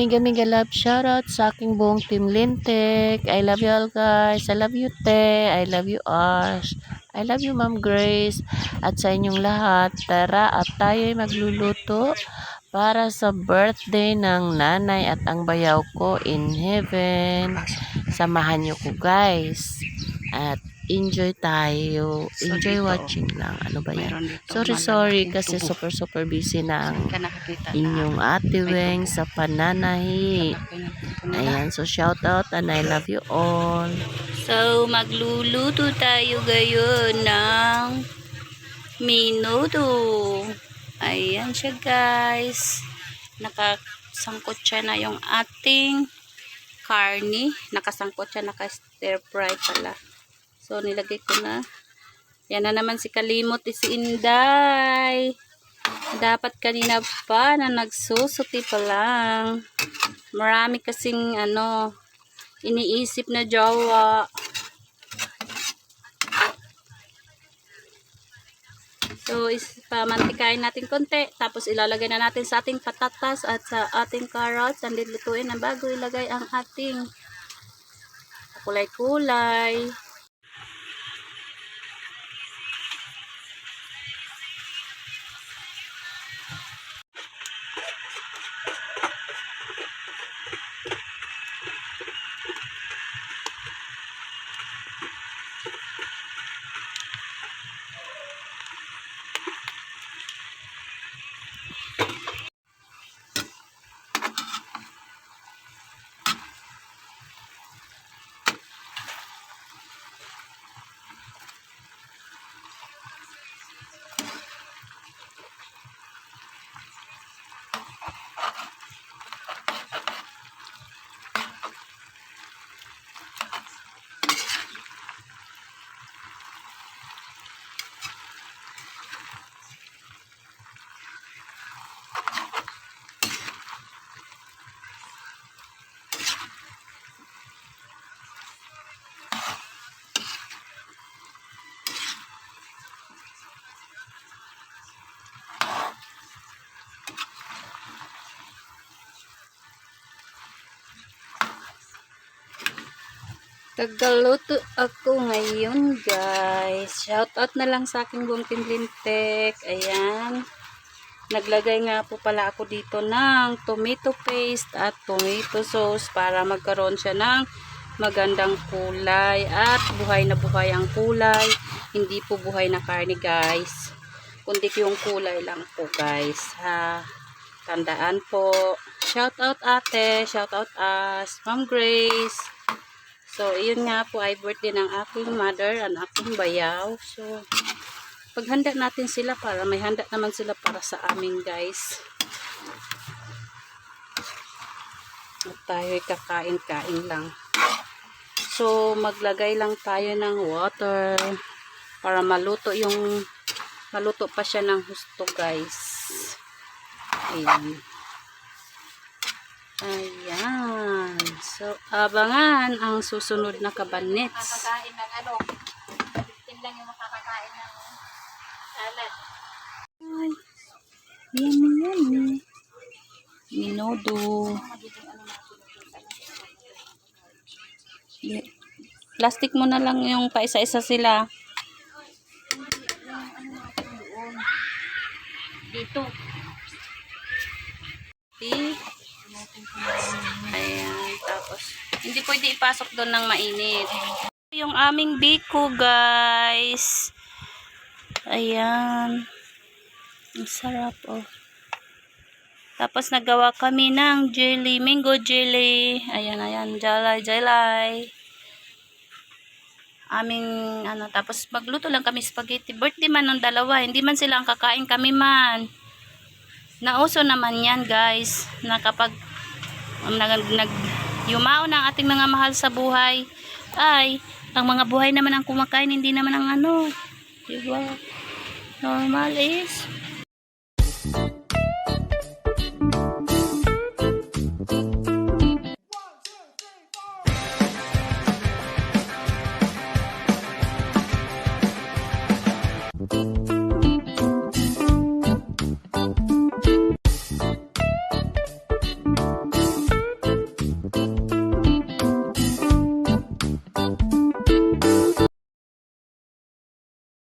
Mega mega love shoutout sa aking buong team Lintek. I love you all guys. I love you Te. I love you Ash. I love you Ma'am Grace. At sa inyong lahat, tara at tayo'y magluluto para sa birthday ng nanay at ang bayaw ko in heaven. Samahan niyo ko guys. At enjoy tayo. So, Enjoy dito, watching lang. Ano ba yan? Sorry, sorry kasi tubo. super super busy na ang inyong ate Weng sa pananahi. Ayan, so shout out and I love you all. So, magluluto tayo ngayon ng minuto. Ayan siya guys. Nakasangkot siya na yung ating karni. Nakasangkot siya, naka-stir fry pala. So, nilagay ko na. Yan na naman si Kalimot si Inday. Dapat kanina pa na nagsusuti pa lang. Marami kasing ano, iniisip na jowa. So, is pamantikain natin konti. Tapos, ilalagay na natin sa ating patatas at sa ating carrots. And lutuin na bago ilagay ang ating kulay-kulay. Tagaluto ako ngayon, guys. Shout out na lang sa aking buong team Lintek. Ayan. Naglagay nga po pala ako dito ng tomato paste at tomato sauce para magkaroon siya ng magandang kulay at buhay na buhay ang kulay. Hindi po buhay na karne, guys. Kundi yung kulay lang po, guys. Ha? Tandaan po. Shout out ate. Shout out us. Ma'am Grace. So, iyon nga po ay birthday ng aking mother and aking bayaw. So, paghanda natin sila para may handa naman sila para sa amin guys. At tayo'y kakain-kain lang. So, maglagay lang tayo ng water para maluto yung maluto pa siya ng husto guys. Ayan. Ayan. So, abangan ang susunod na kabanets. makakain ng ano, 15 lang yung makakakain ng salad. Ay, yummy, yummy. Minodo. Di- Plastic mo na lang yung paisa-isa sila. Dito. Hindi pwede ipasok doon ng mainit. Yung aming biko, guys. Ayan. Ang sarap, oh. Tapos, nagawa kami ng jelly, mango jelly. Ayan, ayan, jalay, jalay. Aming, ano, tapos magluto lang kami spaghetti. Birthday man ng dalawa, hindi man sila ang kakain kami man. Nauso naman yan guys na um, nag, nag Yumao ang ating mga mahal sa buhay. Ay, ang mga buhay naman ang kumakain, hindi naman ang ano. Diba? Normal is